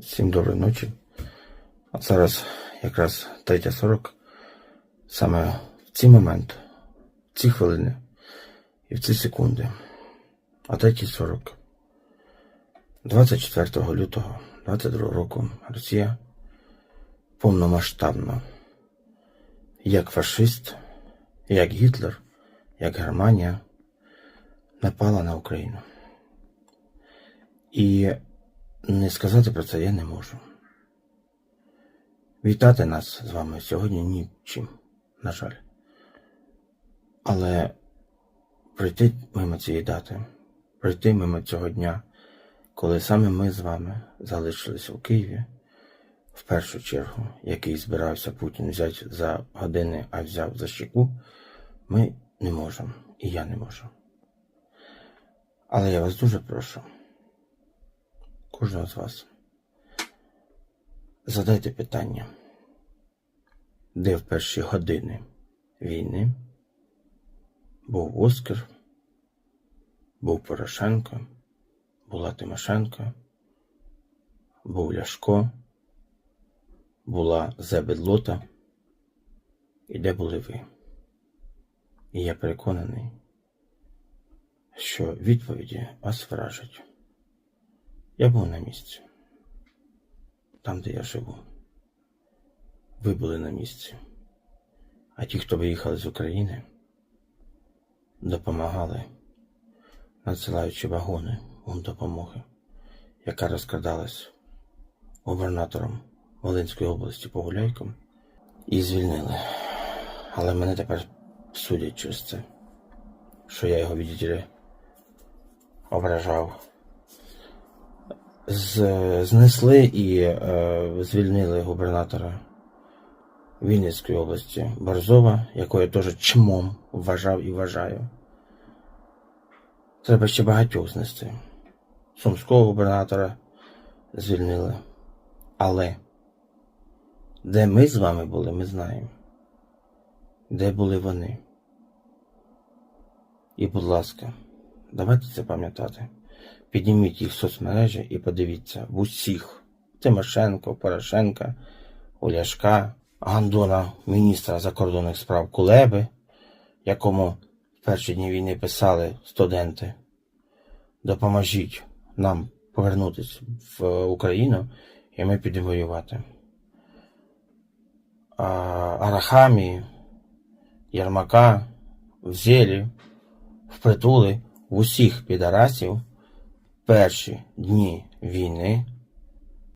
Всім доброї ночі. А зараз якраз 3.40. Саме в цей момент, в ці хвилини і в ці секунди. О 3.40. 24 лютого 22 року Росія повномасштабно, як фашист, як Гітлер, як Германія, напала на Україну. І не сказати про це я не можу. Вітати нас з вами сьогодні нічим, на жаль. Але пройти мимо цієї дати, пройти мимо цього дня, коли саме ми з вами залишилися у Києві, в першу чергу, який збирався Путін взяти за години, а взяв за щеку, ми не можемо, і я не можу. Але я вас дуже прошу кожного з вас. Задайте питання, де в перші години війни був Оскар, був Порошенко, була Тимошенко, був Ляшко, була Зебедлота, і де були ви? І я переконаний, що відповіді вас вражать. Я був на місці. Там, де я живу. Ви були на місці. А ті, хто виїхали з України, допомагали, надсилаючи вагони допомоги, яка розкрадалась губернатором Волинської області Погуляйком, і звільнили. Але мене тепер судять через це, що я його відділі ображав знесли і е, звільнили губернатора Вінницької області Борзова, якого я теж чмом вважав і вважаю. Треба ще багатьох знести. Сумського губернатора звільнили. Але де ми з вами були, ми знаємо. Де були вони. І, будь ласка, давайте це пам'ятати. Підніміть їх в соцмережі і подивіться в усіх Тимошенко, Порошенка, Оляшка, Гандона, міністра закордонних справ Кулеби, якому в перші дні війни писали студенти. Допоможіть нам повернутися в Україну, і ми підемо воювати. А, Арахамії, Ярмака, Взєлі, впритули усіх підарасів перші дні війни